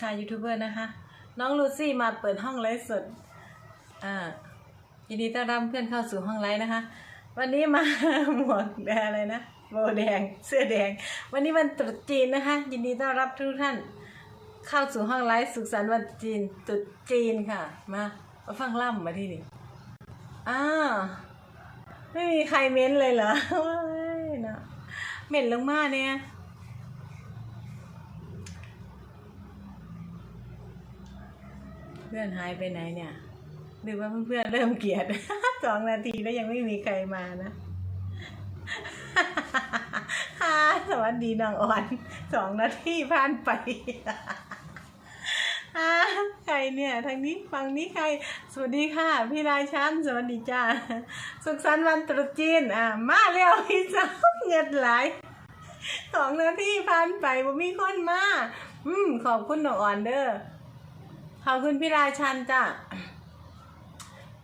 ชายยูทูบเบอร์นะคะ น้องลูซี่มาเปิดห้องไลฟ์สดอ่ายินดีต้อนรับเพื่อนเข้าสู่ห้องไลฟ์นะคะ วันนี้มาหมวกแดงอะไรนะโบแดงเสื้อแดง วันนี้วันตรุษจีนนะคะ ยินดีต้อนรับทุกท่าน เข้าสู่ห้องไลฟ์สุขสันต์วันจีนตรุษจีนค่ะ มามาฟังล่ำมาที่นี่อ้าวไม่มีใครเม้นเลยเหรอโอ้ยนะเหม็นลงมาเนี่ย เพื่อนหายไปไหนเนี่ยหรือว่าเพื่อนๆเริ่มเกลียดสองนาทีแล้วยังไม่มีใครมานะฮ่าสวัสดีน้องอ่อนสองนาทีผ่านไปใครเนี่ยทางนี้ฝั่งนี้ใคร สวัสดีค่ะ พี่รายชันสวัสดีจ้าสุขสันต์วันตรุษจีนอะมาเร็วพี่สาวเงินไหลายสองนาทีผ่านไปบ่มีคนมาอืมขอบคุณน้องอ่อนเด้อ ขอบคุณพี่ราชันจ้ะ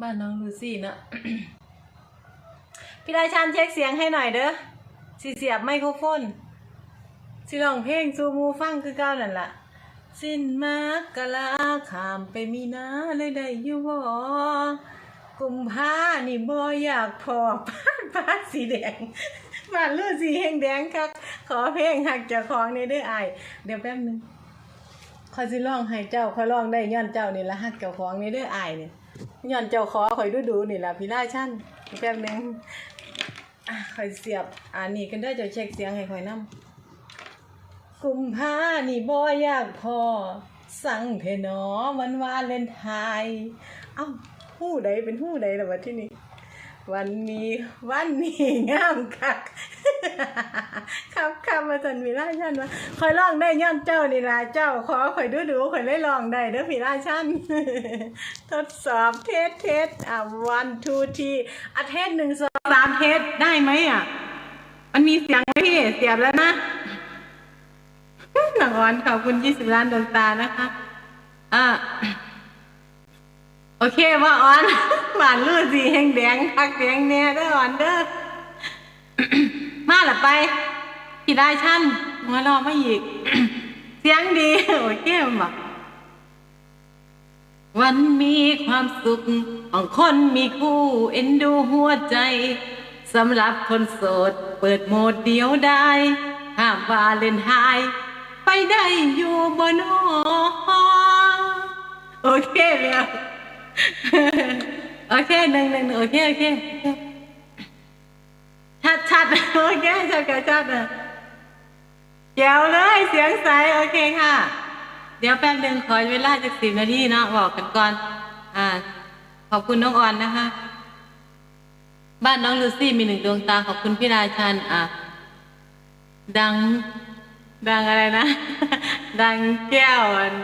บ้านน้องลูซี่เนอะพี่ราชันเช็คเสียงให้หน่อยเด้อสิเสียบไมโครโฟนสิร้องเพลงซูมูฟังคือเก้านั่นล่ะสิ้นมากะลาขามไปมีนาเลยได้อยู่บ่กุมภานี่บ่อยากพอป้านป้าสีแดงบ้านลูสีแหงแดงคักขอเพลงหักจากของในเด้ออายเดี๋ยวแป๊บนึง คอยสิร้องให้เจ้าคอยร้องได้ย้อนเจ้านี่ละฮักเจ้าของนี่เด้ออายนี่ย้อนเจ้าขอคอยดูดูนี่ละพี่ราชันแป๊บนึงอะคอยเสียบอันนี้กันได้อเจ้าเช็คเสียงให้คอยนํกุมภานี่บ่อยากพอสั่งเทนอวันวาเลนไทน์เอ้าฮู้ใดเป็นฮู้ใดล่ะวะที่นี่ วันนี้วันนี้งามคัก ครับครับมาสันวีราชันว่าคอยร้องได้ย้อนเจ้านี่ล่ะเจ้าขอคอยดูดูคอยได้ร้องได้เด้อพี่ราชันทดสอบเทสเทสอะ one two three อะเทสหนึ่งสองสามเทสได้ไหมอะมันมีเสียงไหมพี่เสียบแล้วนะหนังออนขอบคุณยี่สิบล้านดวงตานะคะอะ โอเคว่าออนหวานลูดสีแหงแดงคักแดงแน่เด้อออนเด้อมาละไปพี่ได้ชั่นมารอมาอีก เสียงดี โอเคบอกวันมีความสุข ของคนมีคู่เอ็นดูหัวใจสำหรับคนโสด เปิดโหมดเดียวได้ห้ามวาเลนไทน์ไปได้อยู่บนหอโอเคแล้ว โอเคหนึ่งหนึ่งหนึ่งโอเคโอเคชัดชัดโอเคชัดกับชัดอะเจ๋วเลยเสียงใสโอเคค่ะ เดี๋ยวแป๊บหนึ่งขอเวลาจากสิบนาทีเนาะบอกกันก่อน อ่า ขอบคุณน้องออนนะคะ บ้านน้องลูซี่มีหนึ่งดวงตาขอบคุณพี่ราชันอะดัง ดังอะไรนะ ดังแก้วอัน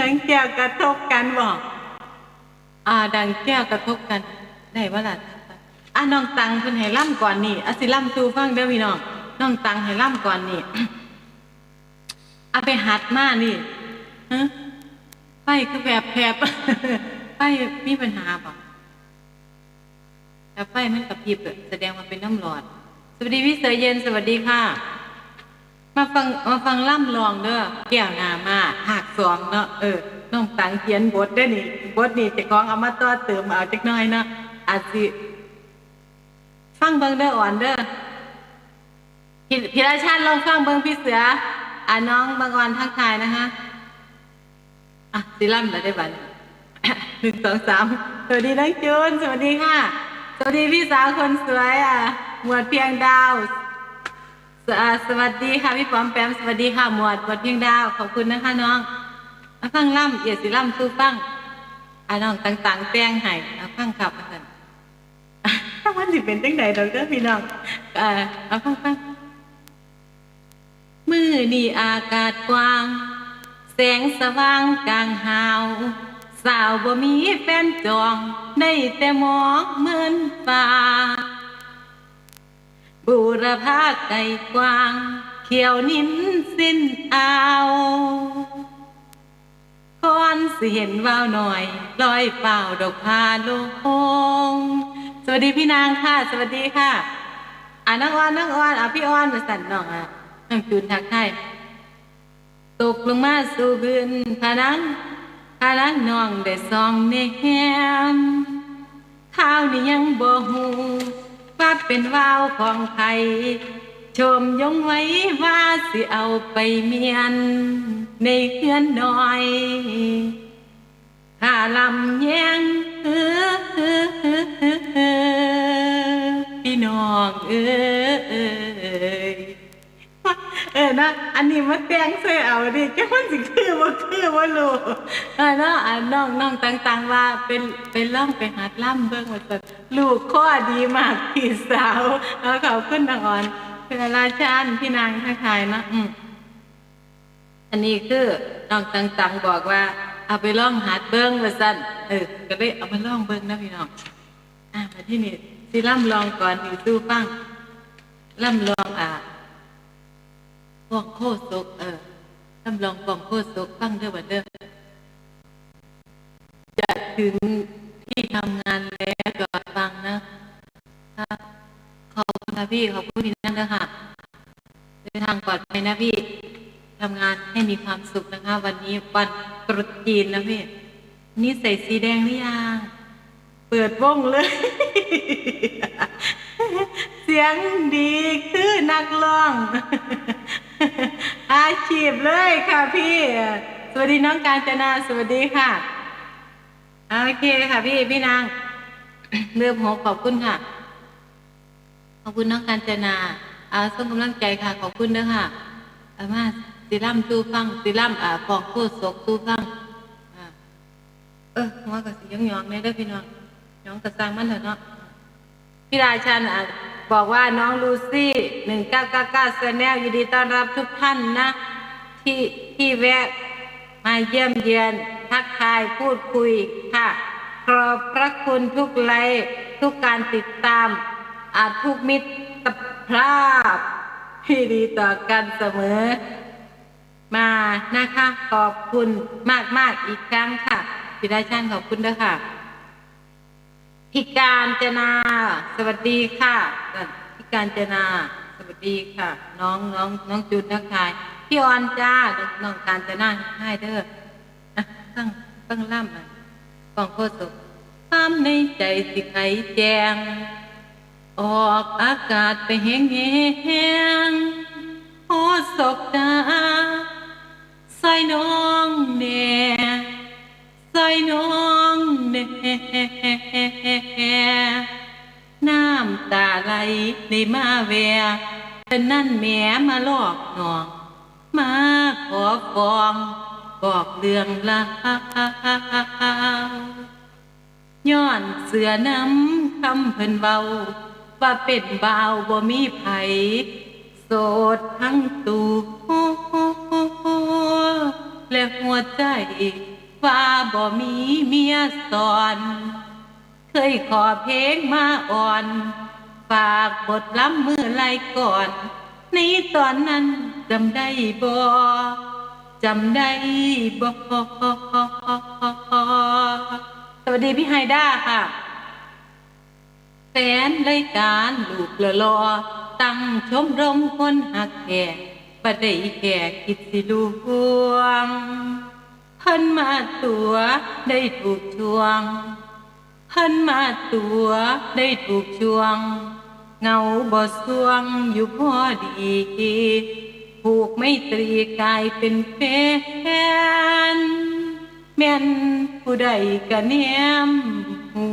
ดังแก้วกระทบกันบอกอ่า ดังแก้วกระทบกัน ได้ว่าล่ะอะน้องตังเพิ่นให้ล่ำก่อนนี่อะสิล่ำตูฟังเด้อพี่น้องน้องตังให้ล่ำก่อนนี่เอาไปหัดมานี่ฮะไฟคือแบบแผบไฟมีปัญหาบ่แต่ไฟมันกระพริบอะแสดงว่าเป็นน้ำร้อนสวัสดีพี่เสือเย็นสวัสดีค่ะ มาฟังมาฟังล่ำลองเด้อแก้วนามาหักสองเนาะเออน้องตังเขียนบทได้นี่บทนี่เจะของเอามาต่อเติมเอาจักหน่อยเนาะอาจสิฟังเบิ่งเด้ออ่อนเด้อพี่พี่ราชาติลองฟังเบิ่งพี่เสืออ่าน้องบางอ่อนทักทายนะคะอะสิล่ำแล้วได้บัดหนึ่งสองสามสวัสดีน้องจูนสวัสดีค่ะ สวัสดีพี่สาวคนสวยอะหมวดเพียงดาว สอ่าสวัสดีค่ะพี่ปอมแปมสวัสดีค่ะหมวดหมวดเพียงดาวขอบคุณนะคะน้องมาฟังล่ำเอียดสิล่ำสู้ฟังอ่าน้องต่างๆแป้งให้เอาฟังขับอาจารย์ถ้ามันสิเป็นจังใดดอกเด้อพี่น้องเอ่อเอาฟังฟังมือนี่อากาศกว้าง แสงสว่างกลางหาว สาวบ่มีแฟนจอง ได้แต่หมอกเหมือนฟ้า บูรพาไก่กวาง เขียวนิ้นสิ้นเอาวก่อนสิเห็นว่าวหน่อยลอยเป่าดอกพาลงสวัสดีพี่นางค่ะ สวัสดีค่ะอ่านักอ้อนนักอ้อนอะพี่อ้อนมาสั่นน้องอะน้องจูนทักทายตกลงมาสู่พื้นพานังพานังน้องได้ซองในแฮมข้าวนี่ยังบ่หู ว่าเป็นวาวของไทยชมยงไว้ว่าสิเอาไปเมียน ในเฮือนน้อยข้าลำแยงเออเออเออเออเออพี่น้องเออเออเออนะ อันนี้มาแต่งใส่เอาดิแค่มันสิคือว่าคือว่ารู้ เออเนาะอะน้องน้องต่างๆว่าเป็นเป็นล่องไปหัดล่ำเบิ่งว่าจะลูกข้อดีมากพี่สาวแล้วเขาขึ้นนางอ่อนเป็นราชานพี่นางทักทายเนาะอืมอันนี้คือน้องต่างๆบอกว่า เอาไปล่องหัดเบิ้งว่าสั่นเออก็ได้เอามาล่องเบิ้งนะพี่น้องอะมาที่นี่สิล่ำลองก่อนอยู่สู้ฟังล่ำลองอะพวกโคศกเออล่ำลองปองโคศกฟังเด้อบัดเด้อ จะถึงที่ทำงานแล้วก็ฟังนะครับขอบคุณค่ะพี่ขอบคุณที่นั่นเด้อค่ะเดินทางปลอดภัยนะพี่ทำงานให้มีความสุขนะคะ วันนี้วันตรุษจีนแล้วพี่นี่ใส่สีแดงหรือยังเปิดวงเลย เสียงดีคือนักร้อง อาชีพเลยค่ะพี่ สวัสดีน้องการจนา สวัสดีค่ะ โอเคค่ะพี่พี่นางเริ่มหกขอบคุณค่ะ ขอบคุณน้องการจนาเอาส่งกำลังใจค่ะ ขอบคุณเด้อค่ะอามาสิล่ำสู้ฟังสิล่ำอ่าฟองโคตรศกสู้ฟังเออหัวกับสิยองยองเนี่ยเด้อพี่น้องยองกระซังมันเถอะเนาะพี่ราชันอะบอกว่าน้องลูซี่หนึ่งเก้าเก้าเก้าแนลยินดีต้อนรับทุกท่านนะ ที่ที่แวะ มาเยี่ยมเยียนทักทายพูดคุยค่ะ ขอบพระคุณทุกไลทุกการติดตามอาจทุกมิตรภาพที่ดีต่อกันเสมอ มานะคะ ขอบคุณมากมากๆอีกครั้งค่ะพิดาชันขอบคุณด้วยค่ะพี่การจนา สวัสดีค่ะพี่การจนา สวัสดีค่ะ น้องน้องน้องจุดนักทาย พี่ออนจ้าน้องน้องการจะนาให้เด้ออะตั้งตั้งล่ำอะกองโคตรความในใจสิไขแจง ออกอากาศไปแห้งแห้งโอศกดาใส่น้องแน่ใส่น้องแน่น้ำตาไหลได้มาแวเป็นนั่นแหม่มาลอกหนอง มาขอฟองบอกเรื่องราวย้อนเสือน้ำคำเพิ่นเบา ว่าเป็นบ่าวบ่มีไผโสดทั้งตัวและหัวใจว่าบ่มีเมียสอน เคยขอเพลงมาอ่อน ฝากบทล้ำมือไหลก่อน ในตอนนั้นจำได้บ่จำได้บ่สวัสดีพี่ไฮด้าค่ะ แฟนรายการลูกละลอตั้งชมรมคนหักแก่ประได้แก่คิดสิลวงเพิ่นมาตัวได้ถูกช่วงเพิ่นมาตัวได้ถูกช่วง เงาบ่สวงอยู่พอดีผูกไม่ตรีกลายเป็นแฟนแม่นผู้ใดกะแนมหู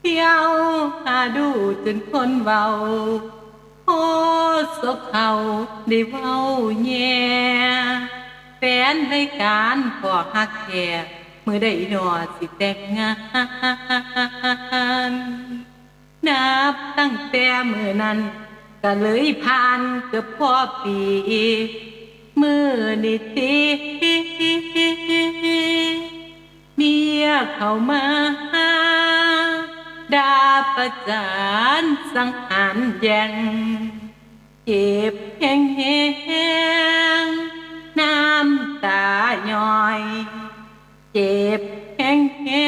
เที่ยวหาดูจนคนเบาโอ้สกเขาได้เว้าแย่แฟนรายการพอฮักแค่มือได้หนอสิแต่งงาน ตั้งแต่มือนั้นก็เลยผ่านเกือบพอปี มือนิติเมียเข้ามาดาประจานสังหารแยงเจ็บแห้งแห้งน้ำตาย้อย เจ็บแห้งแห้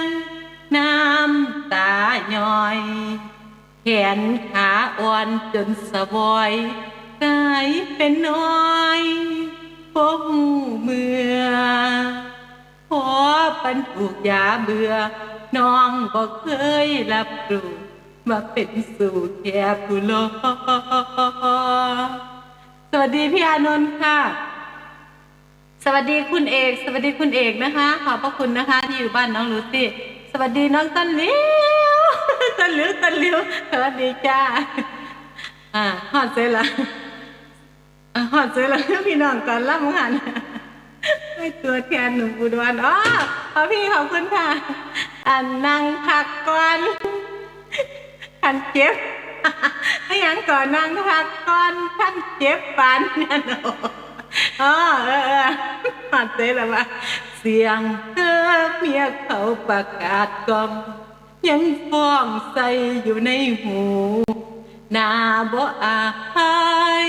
งน้ำ ย้อย แขนขาอ่อนจนสะบอยกาายเป็นน้อยพบเมื่อพอปันถูกยาเบื่อน้องบอกเคยรับรู้มาเป็นสู่แค่ผู้รอสวัสดีพี่อานนท์ค่ะ สวัสดีคุณเอก สวัสดีคุณเอกนะคะ ขอบพระคุณนะคะที่อยู่บ้านน้องลูซี่ สวัสดีน้องต้นหลิ วต้นหลิวต้นหลิวสวัสดีจ้าอ่าฮอดเสร็จละอ่าฮอดเสร็จละพี่น้องก่อนล่ำหันให้ตัวแทนหนุ่มอุดรอ๋อขอพี่ขอบคุณค่ะอันนั่งพักก่อนท่านเจ็บให้ยังก่อนนั่งพักก่อนท่านเจ็บปานนั่นโอ้อ๋อเออเออหัดเต้แล้วว่าเสียงเธอเมียเขาประกาศกอม ยังฟ้องใส่อยู่ในหูหน้าบ่อาย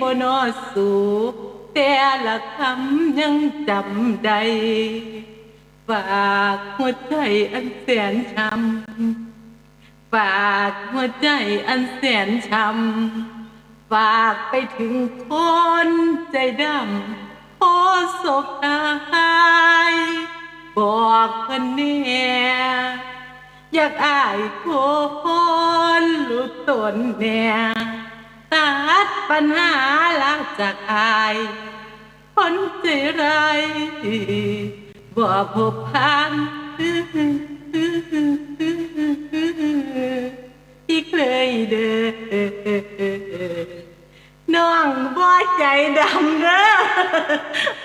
บ่นอสูแต่ละคำยังจำได้ฝากหัวใจอันแสนช้ำฝากหัวใจอันแสนช้ำฝากไปถึงคนใจดำโอโศกอาย บอกเพิ่นแน่ อยากอายคนรู้ตนแน่ตัดปัญหาล้างจากอายคนใจร้ายบ่พบพันอีกเลยเด้อน้องบ่ใจดำเด้อ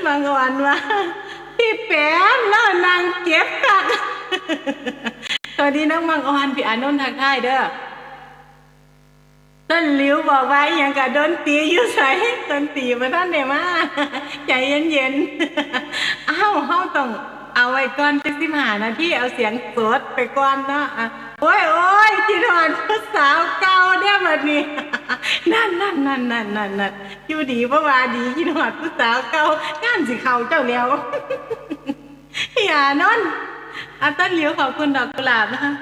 บางวันว่าพี่แป๋มแล้วนางเก็บกัก วัสดีน้องมังออนพี่อานนท์ทักทายเด้อต้นหลิวบอกไว้อย่างกับโดนตีอยู่ใส่ต้นตีมาท่านเดมาใจเย็นๆอ้าวเฮาต้องเอาไว้ก่อนจักสิบหานาทีเอาเสียงสดไปก่อนเนาะอะโอ้ยโอ้ยที่นอนผู้สาวเก่าเด้อบัดนี้นั่นนั่นนั่นนั่นนั่นนั่นอยู่ดีเพราะว่าดีที่นอนผู้สาวเก่างานสิเขาเจ้าแล้วอย่านอน อาต้นเหลียวขอบคุณดอกกุหลาบนะคะ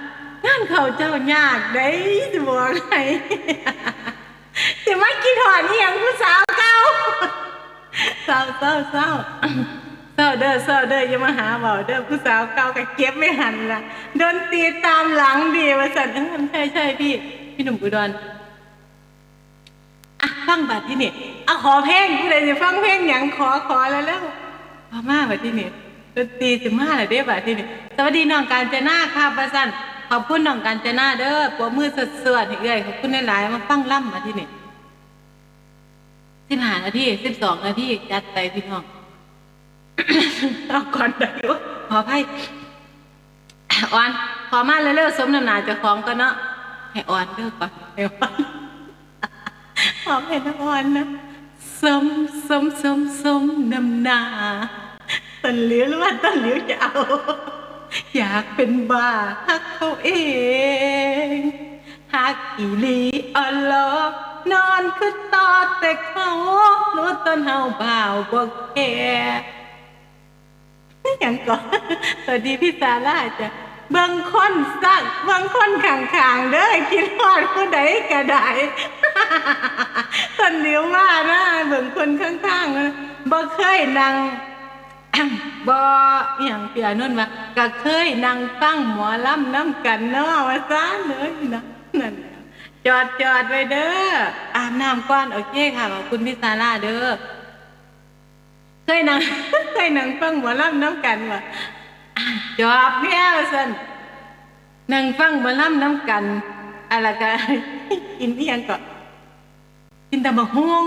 งานเขาเจ้ายากได้สิบอกให้สิมากินหอนนี่ยังผู้สาวเก่าเศร้าเศร้าเศร้าเศร้าเด้อเศร้าเด้ออย่ามาหาเบาเด้อผู้สาวเก่าก็เก็บไม่หันละโดนตีตามหลังดีมาสั่นใช่ใช่พี่ พี่หนุ่มอุดรอะฟังบัดที่นี่อะขอเพลงผู้ใดจะฟังเพลงหยังขอขอแล้วแล้วพอมาบัดที่นี่ ดนตรีสิมาเลยเด้บัดที่นี่สวัสดีน้องการเจนาค่ะประสันขอบคุณน้องการเจนาเด้อปัวมือสดสวดๆให้เอ้ยขอบคุณหลายๆมาฟังล่ำมาที่นี่สิบห้านาทีสิบสองนาทีจัดไปพี่น้องเอาก่อนได้วขออภัยออน ขอมาเร็วๆสมน้ำหนาเจ้าของก็เนาะให้ออนเด้อก่อนให้ออนขอให้น้องออนนะสมสมสมสมน้ำหนา ต้นเหลียวหรือว่าต้นเหลียวจะเอา อยากเป็นบ้าฮักเขาเองฮักอีลีออลอนอนคือตอดแต่เขาโนต้นเฮาบ่าวบ่แค่อย่างก่อนสวัสดีพี่ซาร่าจ้ะเบิ่งคนสักเบิ่งคนข้างๆเด้อคิดฮอดผู้ใดก็ได้ต้นเหลียวมานะเบิ่งคนข้างๆบ่เคยนั่ง บ่อหย่างเปียนุ่นว่าก็เคยนั่งฟังหมอลำน้ำกันเนาะว่าซะเลยนะนั่นแหละจอดจอดไว้เด้ออาบน้ำก่อนโอเคค่ะขอบคุณพี่ซาร่าเด้อเคยนั่งเคยนั่งฟังหมอลำน้ำกันว่าอะจอบแม่ว่าซั่นนั่งฟังหมอลำน้ำกันอะไรก็กินเอียงก็กินแต่บะฮวง